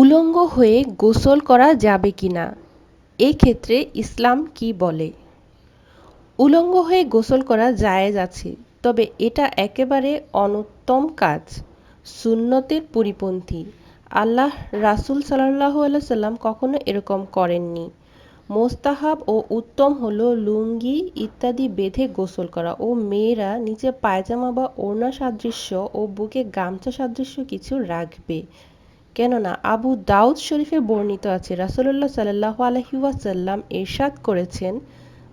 উলঙ্গ হয়ে গোসল করা যাবে কি না? এক্ষেত্রে ইসলাম কি বলে? উলঙ্গ হয়ে গোসল করা জায়েজ আছে, তবে এটা একেবারে অনুত্তম কাজ, সুন্নতের পরিপন্থী। আল্লাহ রাসুল সাল্লাহ সাল্লাম কখনো এরকম করেননি। মোস্তাহাব ও উত্তম হলো লুঙ্গি ইত্যাদি বেঁধে গোসল করা ও মেয়েরা নিচে পায়জামা বা ওড়না সাদৃশ্য ও বুকে গামছা সাদৃশ্য কিছু রাখবে। কেননা আবু দাউদ শরীফে বর্ণিত আছে রাসুল্লাহ সাল্লাহ আলহি ওয়াসাল্লাম এরশাদ করেছেন,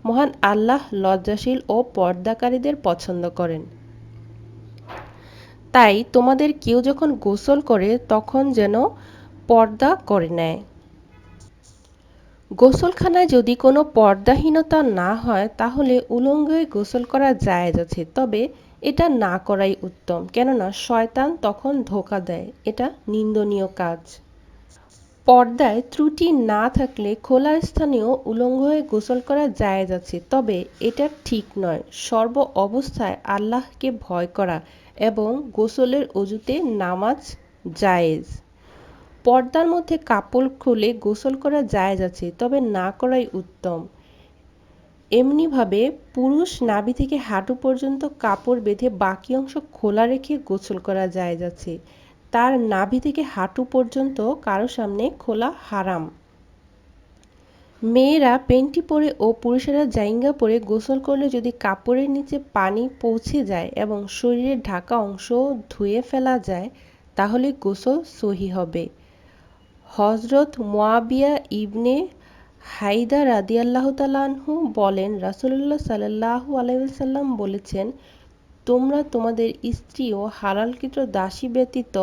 মহান আল্লাহ লজ্জাশীল ও পর্দাকারীদের পছন্দ করেন। তাই তোমাদের কেউ যখন গোসল করে, তখন যেন পর্দা করে নেয়। গোসলখানায় যদি কোনো পর্দাহীনতা না হয়, তাহলে উলঙ্গে গোসল করা জায়েজ আছে। তবে এটা না করাই উত্তম। কেননা শয়তান তখন ধোকা দেয়। এটা নিন্দনীয় কাজ। পর্দায় ত্রুটি না থাকলে খোলা স্থানেও উলঙ্গ হয়ে গোসল করা জায়েজ আছে। তবে এটা ঠিক নয়। সর্ব অবস্থায় আল্লাহকে ভয় করা এবং গোসলের অজুতে নামাজ জায়েজ। পর্দার মধ্যে কাপড় খুলে গোসল করা জায়েজ আছে, তবে না করাই উত্তম। এমনিভাবে পুরুষ নাভি থেকে হাঁটু পর্যন্ত কাপড় বেঁধে বাকি অংশ খোলা রেখে গোসল করা যায় যাচ্ছে। তার নাভি থেকে হাঁটু পর্যন্ত কারও সামনে খোলা হারাম। মেয়েরা পেন্টি পরে ও পুরুষেরা জাইঙ্গা পরে গোসল করলে যদি কাপড়ের নিচে পানি পৌঁছে যায় এবং শরীরের ঢাকা অংশ ধুয়ে ফেলা যায়, তাহলে গোসল সহি হবে। হজরত মোয়াবিয়া ইবনে হাইদা রাদিয়াল্লাহ তালাহু বলেন রাসুল্লাহ সাল্লাহু আলাইসাল্লাম বলেছেন, তোমরা তোমাদের স্ত্রী ও হালালকৃত দাসী ব্যতীত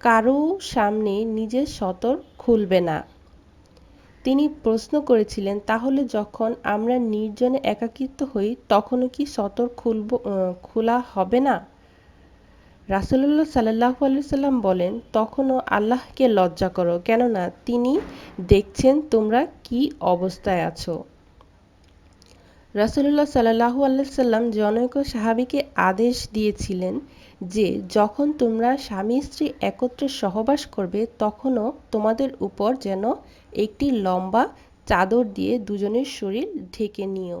কারও সামনে নিজের সতর খুলবে না। তিনি প্রশ্ন করেছিলেন, তাহলে যখন আমরা নির্জনে একাকিত্ব হই, তখনও কি সতর খুলব খোলা হবে না? রাসুল্লাহ সাল্লাহ সাল্লাম বলেন, তখনও আল্লাহকে লজ্জা করো, কেননা তিনি দেখছেন তোমরা কি অবস্থায় আছো। রাসুল্লাহ সাল্লাহু আল্লাহ জনৈক সাহাবিকে আদেশ দিয়েছিলেন যে, যখন তোমরা স্বামী স্ত্রী একত্রে সহবাস করবে, তখনও তোমাদের উপর যেন একটি লম্বা চাদর দিয়ে দুজনের শরীর ঢেকে নিও।